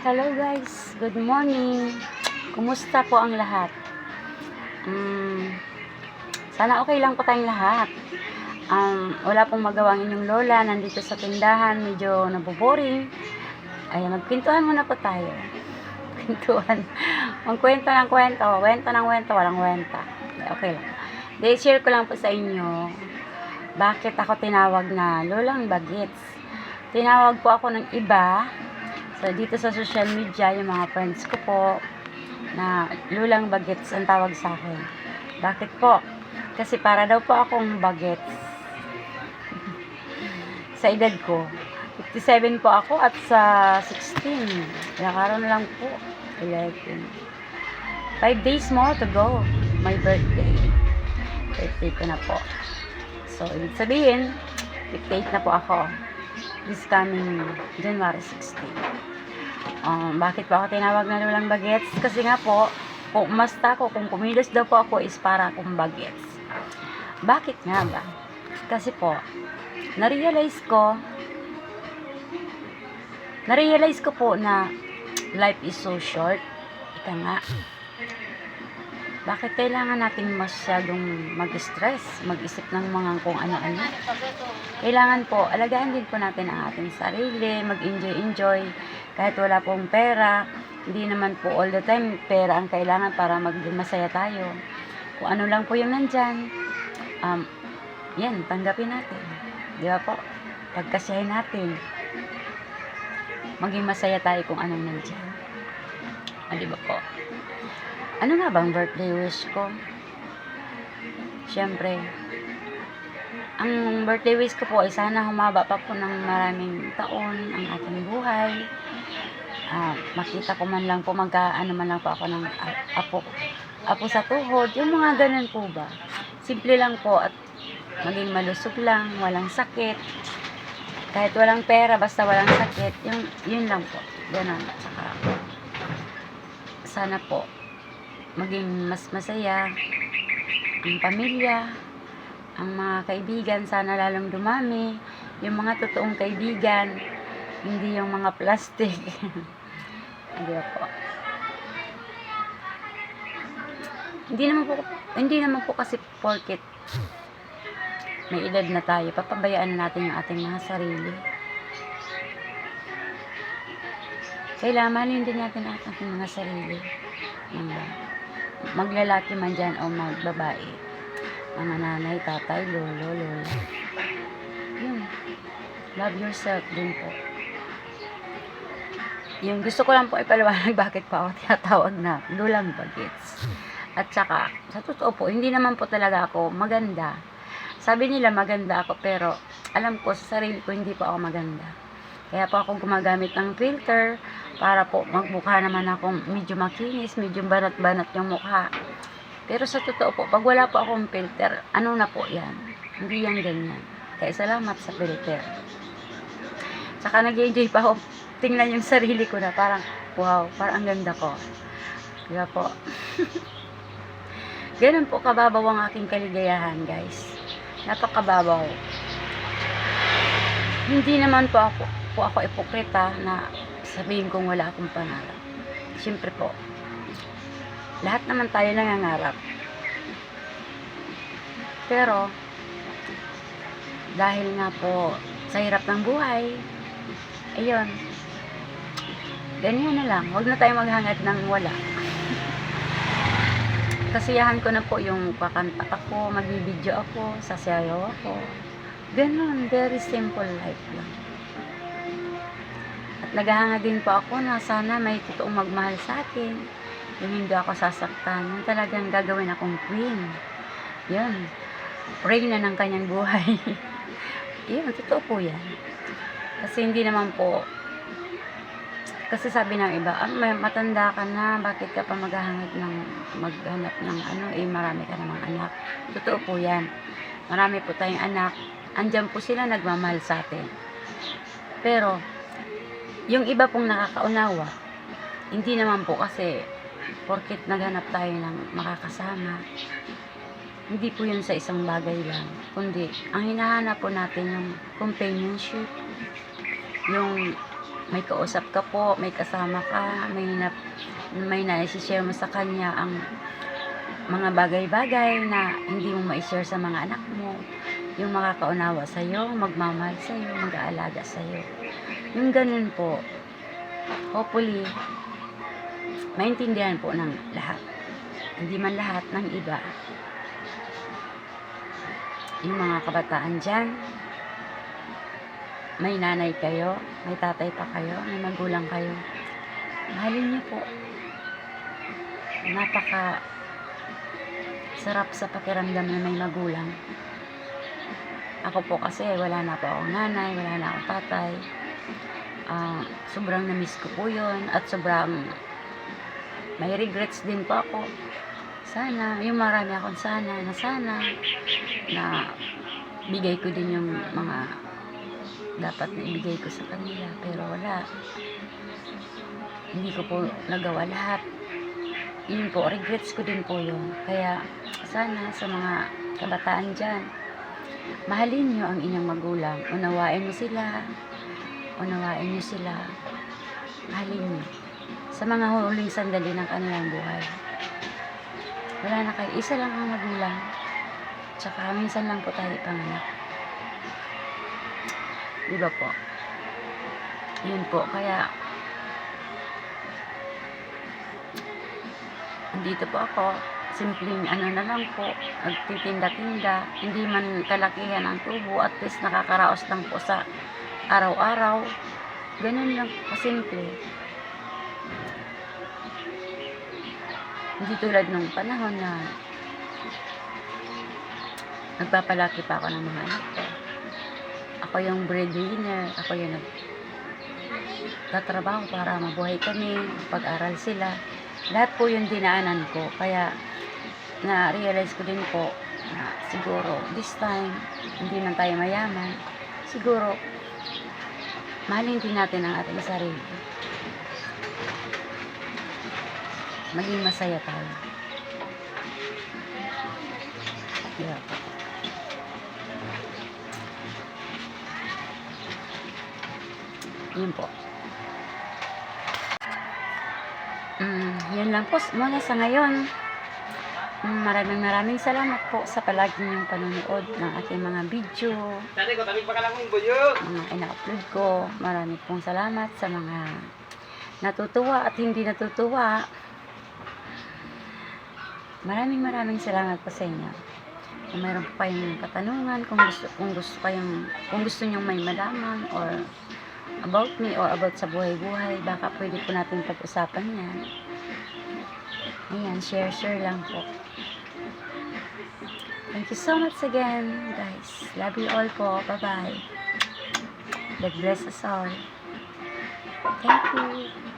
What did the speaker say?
Hello guys, good morning. Kumusta po ang lahat? Um, sana okay lang po tayong lahat. Um, wala pong magawa ang inyong lola, nandito sa tindahan, medyo naboboring. Ay, magkwentuhan muna po tayo. Kwentuhan. Magkwento ng kwento, kwento ng kwento, walang kwenta. Okay lang. で, share ko lang po sa inyo bakit ako tinawag na Lolang Bagets. Tinawag po ako ng iba So, dito sa social media, yung mga friends ko po, na lulang bagets ang tawag sa akin. Bakit po? Kasi para daw po akong bagets. sa edad ko. 57 po ako at sa 16. Nakakaroon lang po. 11. 5 days more to go. My birthday. Birthday ko na po. So, ibig sabihin, 58 na po ako. This coming January 16. Um, bakit po ako tinawag na lulang bagets? Kasi nga po, kung umasta ko, kung kumilos daw po ako is para akong bagets. Bakit nga ba? Kasi po, na-realize ko, na-realize ko po na life is so short. Ika nga, bakit kailangan natin masyadong mag-stress, mag-isip ng mga kung ano-ano? Kailangan po, alagaan din po natin ang ating sarili, mag-enjoy-enjoy, kahit wala pong pera, hindi naman po all the time pera ang kailangan para maging masaya tayo. Kung ano lang po yung nandyan, um, yan, tanggapin natin. Di ba po? Pagkasyahin natin. Maging masaya tayo kung anong nandyan. O, di ba po? Ano nga bang birthday wish ko? Siyempre, ang birthday wish ko po ay sana humaba pa po ng maraming taon ang ating buhay. Ah, makita ko man lang po magka ano man lang po ako ng a- apo apo sa tuhod, yung mga ganun po ba. Simple lang po at maging malusog lang, walang sakit. Kahit walang pera, basta walang sakit, yung yun lang po. Ganun. Saka, sana po maging mas masaya ang pamilya, ang mga kaibigan, sana lalong dumami. Yung mga totoong kaibigan, hindi yung mga plastic. Hindi po. Hindi naman po, hindi naman po kasi porket may edad na tayo, papabayaan na natin yung ating mga sarili. Kailangan mahalin din natin ang ating mga sarili. Maglalaki man dyan o magbabae. Mga nanay, tatay, lolo, lola. Yun. Love yourself din po. Yung gusto ko lang po ipaliwanag bakit pa ako tinatawag na lulang bagets. At saka, sa totoo po, hindi naman po talaga ako maganda. Sabi nila maganda ako, pero alam ko sa sarili ko hindi po ako maganda. Kaya po ako gumagamit ng filter para po magmukha naman akong medyo makinis, medyo banat-banat yung mukha. Pero sa totoo po, pag wala po akong filter, ano na po yan? Hindi yan ganyan. Kaya salamat sa filter. Saka nag-enjoy pa ako tingnan yung sarili ko na parang, wow, parang ang ganda ko. Diba po? Ganun po kababaw ang aking kaligayahan, guys. Napakababaw. Hindi naman po ako, po ako ipokrita na sabihin kong wala akong pangarap. Siyempre po, lahat naman tayo nangangarap. Pero, dahil nga po sa hirap ng buhay, ayun, ganyan na lang. Huwag na tayo maghangad ng wala. Kasiyahan ko na po yung kakanta ako, magbibideo ako, sasayaw ako. Ganon, very simple life lang. At naghahanga din po ako na sana may totoong magmahal sa akin. Yung hindi ako sasaktan. Yung talagang gagawin akong queen. Yun. Reyna ng kanyang buhay. Yun, totoo po yan. Kasi hindi naman po kasi sabi ng iba, ah, matanda ka na, bakit ka pa maghahangad ng maghanap ng ano, eh marami ka namang anak. Totoo po yan. Marami po tayong anak. Andyan po sila nagmamahal sa atin. Pero, yung iba pong nakakaunawa, hindi naman po kasi porket naghanap tayo ng makakasama, hindi po yun sa isang bagay lang. Kundi, ang hinahanap po natin yung companionship, yung may kausap ka po, may kasama ka, may na, may na-share mo sa kanya ang mga bagay-bagay na hindi mo ma-share sa mga anak mo. Yung makakaunawa sa'yo, magmamahal sa'yo, mag-aalaga sa'yo. Yung ganun po, hopefully, maintindihan po ng lahat. Hindi man lahat ng iba. Yung mga kabataan dyan, may nanay kayo, may tatay pa kayo, may magulang kayo. Mahalin niyo po. Napaka sarap sa pakiramdam na may magulang. Ako po kasi wala na po akong nanay, wala na akong tatay. Ah, sobrang na-miss ko po yun at sobrang may regrets din po ako. Sana, yung marami akong sana, na sana, na bigay ko din yung mga dapat na ibigay ko sa kanila. Pero wala. Hindi ko po nagawa lahat. Yun po, regrets ko din po yun. Kaya, sana sa mga kabataan dyan, mahalin nyo ang inyong magulang. Unawain mo sila. Unawain nyo sila. Mahalin nyo. Sa mga huling sandali ng kanilang buhay. Wala na kayo. Isa lang ang magulang. Tsaka minsan lang po tayo panganak. Di ba po? Yun po. Kaya, andito po ako. Simpleng ano na lang po. Nagtitinda-tinda. Hindi man kalakihan ang tubo. At least nakakaraos lang po sa araw-araw. Ganun lang. Kasimple. Hindi tulad nung panahon na nagpapalaki pa ako ng mga anak ko. Ako yung breadwinner, ako yung nag tatrabaho para mabuhay kami, pag-aral sila. Lahat po yung dinaanan ko. Kaya na-realize ko din po na siguro this time, hindi man tayo mayaman, siguro mahalin din natin ang ating sarili. Maging masaya tayo. Yun po. Mm, yun lang po muna sa ngayon. Mm, maraming maraming salamat po sa palagi niyong panonood ng aking mga video, Tadi ko tabi pa ka lang yung buyog. mga ina-upload ko. Marami pong salamat sa mga natutuwa at hindi natutuwa. Maraming maraming salamat po sa inyo. Kung mayroon po kayong katanungan, kung gusto, kung gusto kayong, kung gusto nyong may malaman or about me or about sa buhay-buhay, baka pwede po natin pag-usapan yan. Ayan, share-share lang po. Thank you so much again, guys. Love you all po. Bye-bye. God bless us all. Thank you.